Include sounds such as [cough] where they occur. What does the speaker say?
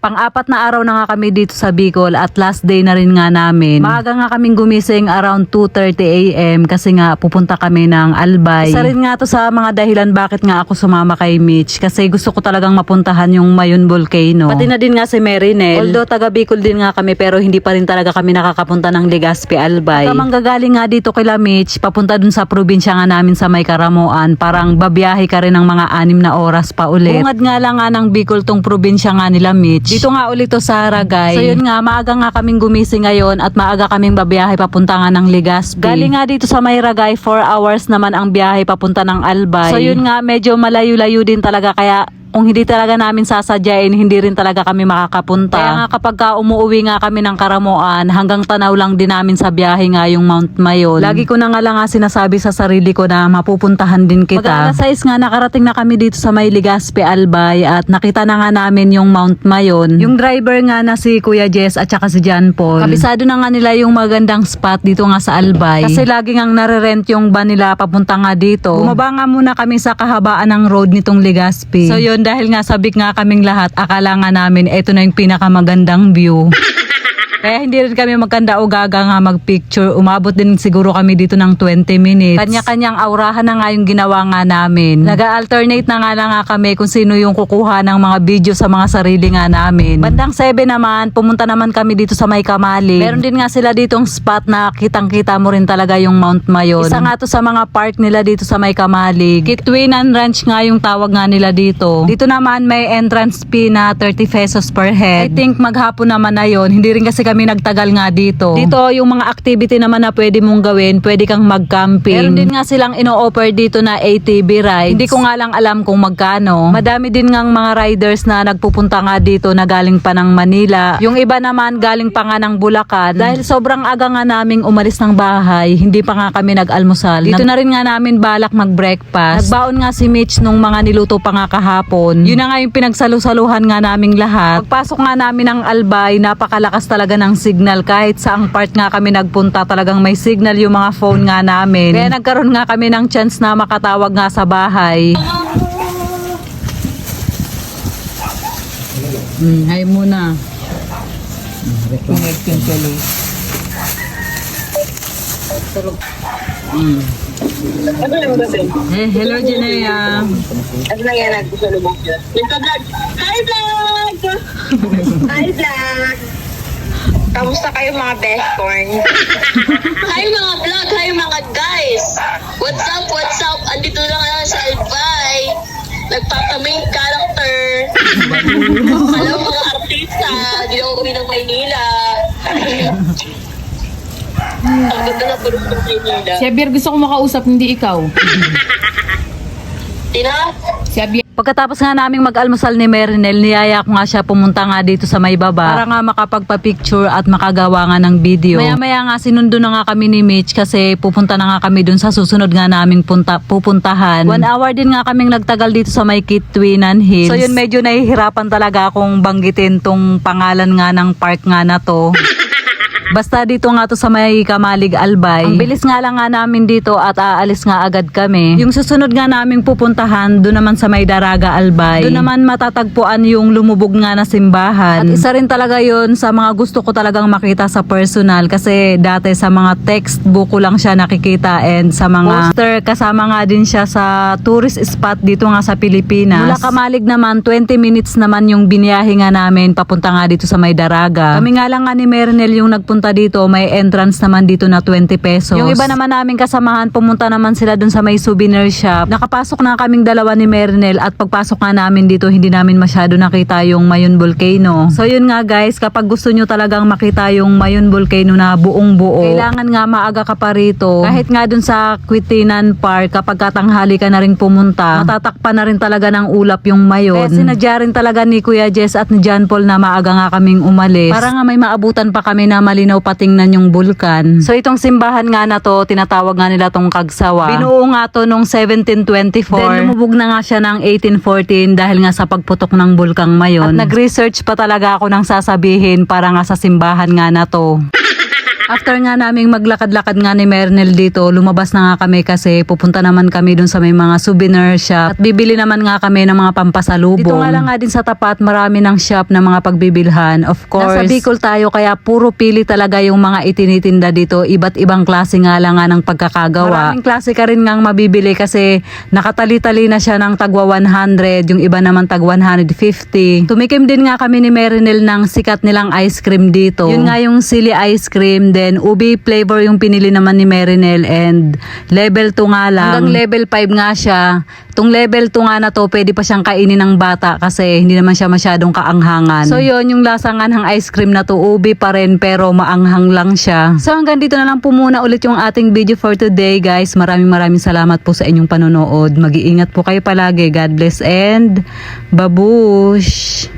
Pang-apat na araw na nga kami dito sa Bicol at last day na rin nga namin. Maaga nga kaming gumising around 2.30 a.m. kasi nga pupunta kami ng Albay. Isa rin nga to sa mga dahilan bakit nga ako sumama kay Mitch kasi gusto ko talagang mapuntahan yung Mayon Volcano. Pati na din nga si Marinel. Although taga Bicol din nga kami pero hindi pa rin talaga kami nakakapunta ng Legazpi Albay. At manggagaling nga dito kay Mitch papunta dun sa probinsya nga namin sa May Karamuan parang babiyahe ka rin ng mga anim na oras pa ulit. Bungad nga lang nga ng Bicol tong probinsya nga nila Mitch. Dito nga ulit to sa Ragay. So yun nga, maaga nga kaming gumising ngayon at maaga kaming babiyahe papunta nga ng Legazpi. Galing nga dito sa May Ragay, 4 hours naman ang biyahe papunta ng Albay. So yun nga, medyo malayo-layo din talaga kaya kung hindi talaga namin sasadyain, hindi rin talaga kami makakapunta. Kaya nga kapag ka umuwi nga kami ng Karamuan, hanggang tanaw lang din namin sa biyahe nga yung Mount Mayon. Lagi ko na nga lang nga sinasabi sa sarili ko na mapupuntahan din kita. Pag alas 6 nga nakarating na kami dito sa May Legazpi Albay at nakita na nga namin yung Mount Mayon. Yung driver nga na si Kuya Jess at saka si John Paul. Kabisado na nga nila yung magandang spot dito nga sa Albay. Kasi lagi nga nare-rent yung van nila papunta nga dito. Bumaba nga muna kami sa kahabaan ng road nitong Legazpi. So yun, dahil nga sabik nga kaming lahat, akala nga namin ito na yung pinakamagandang view. [laughs] Kaya hindi rin kami magkanda o gaga nga magpicture. Umabot din siguro kami dito ng 20 minutes. Kanya-kanyang aurahan na nga yung ginawa nga namin. Nag-alternate na nga lang nga kami kung sino yung kukuha ng mga video sa mga sarili nga namin. Bandang 7 naman, pumunta naman kami dito sa May Kamali. Meron din nga sila ditong spot na kitang-kita mo rin talaga yung Mount Mayon. Isa nga to sa mga park nila dito sa May Kamali. Kitwinan Ranch nga yung tawag nga nila dito. Dito naman may entrance fee na 30 pesos per head. I think maghapon naman na yon. Hindi rin kasi kami nagtagal nga dito. Dito yung mga activity naman na pwede mong gawin, pwede kang mag-camping. Meron din nga silang ino-offer dito na ATV rides. Hindi ko nga lang alam kung magkano. Madami din nga mga riders na nagpupunta nga dito na galing pa ng Manila. Yung iba naman galing pa nga ng Bulacan. Dahil sobrang aga nga naming umalis ng bahay, hindi pa nga kami nag-almusal. Dito na rin nga namin balak mag-breakfast. Nagbaon nga si Mitch nung mga niluto pa nga kahapon. Yun na nga yung pinagsalusaluhan nga naming lahat. Pagpasok nga namin ng Albay, napakalakas talaga ng signal. Kahit saang part nga kami nagpunta, talagang may signal yung mga phone nga namin. Kaya nagkaroon nga kami ng chance na makatawag nga sa bahay. Hmm, hi muna. Connecting tuloy. Hmm. Ano yung? Eh, hello Jinea. Ano na yan natin sa lubog niya? Yung ka-vlog! Hi, vlog! Hi, vlog! Kamusta kayo mga best corn? [laughs] Hi mga vlog! Hi mga guys! What's up? What's up? Andito lang lang sa Albay. Nagpapamain character. Hello mga artista. Di ako kami ng Maynila. Ang ganda na tulog ng Maynila. Si Javier gusto ko makausap, hindi ikaw. Tina? Si Javier, Pagkatapos nga naming mag-almusal ni Merinel, niyaya ko nga siya pumunta nga dito sa may baba para nga makapagpa-picture at makagawa nga ng video. Maya-maya nga sinundo na nga kami ni Mitch kasi pupunta na nga kami dun sa susunod nga naming punta, pupuntahan. One hour din nga kaming nagtagal dito sa may Kitwinan Hills. So yun medyo nahihirapan talaga akong banggitin tong pangalan nga ng park nga na to. [laughs] Basta dito nga to sa may Kamalig Albay. Ang bilis nga lang nga namin dito at aalis nga agad kami. Yung susunod nga naming pupuntahan, doon naman sa may Daraga Albay. Doon naman matatagpuan yung lumubog nga na simbahan. At isa rin talaga yon sa mga gusto ko talagang makita sa personal kasi dati sa mga textbook ko lang siya nakikita and sa mga poster kasama nga din siya sa tourist spot dito nga sa Pilipinas. Mula Kamalig naman 20 minutes naman yung biniyahe nga namin papunta nga dito sa may Daraga. Kami nga lang nga ni Mernel yung nagpunta dito, may entrance naman dito na 20 pesos. Yung iba naman namin kasamahan, pumunta naman sila dun sa may souvenir shop. Nakapasok na kaming dalawa ni Mernel at pagpasok nga namin dito, hindi namin masyado nakita yung Mayon Volcano. So yun nga guys, kapag gusto nyo talagang makita yung Mayon Volcano na buong buo, kailangan nga maaga ka pa rito. Kahit nga dun sa Quitinan Park, kapag katanghali ka na rin pumunta, matatakpan na rin talaga ng ulap yung Mayon. Kaya sinadya rin talaga ni Kuya Jess at ni John Paul na maaga nga kaming umalis. Para nga may maabutan pa kami na malinaw patingnan yung bulkan. So itong simbahan nga na to, tinatawag nga nila tong Kagsawa. Binuo nga to nung 1724. Then lumubog na nga siya ng 1814 dahil nga sa pagputok ng bulkang Mayon. At nag-research pa talaga ako ng sasabihin para nga sa simbahan nga na to. After nga naming maglakad-lakad nga ni Mernel dito, lumabas na nga kami kasi pupunta naman kami dun sa may mga souvenir shop at bibili naman nga kami ng mga pampasalubong. Dito nga lang nga din sa tapat marami ng shop na mga pagbibilhan. Of course, nasa Bicol tayo kaya puro pili talaga yung mga itinitinda dito. Iba't ibang klase nga lang nga ng pagkakagawa. Maraming klase ka rin ngang mabibili kasi nakatali-tali na siya ng tagwa 100, yung iba naman tag 150. Tumikim din nga kami ni Merinel ng sikat nilang ice cream dito. Yun nga yung sili ice cream, then ubi flavor yung pinili naman ni Merinel and level 2 nga lang. Hanggang level 5 nga siya. Tung level 2 nga na to, pwede pa siyang kainin ng bata kasi hindi naman siya masyadong kaanghangan. So yun, yung lasa nga ng ice cream na to, ubi pa rin pero maanghang lang siya. So hanggang dito na lang po muna ulit yung ating video for today guys. Maraming maraming salamat po sa inyong panonood. Mag-iingat po kayo palagi. God bless and babush!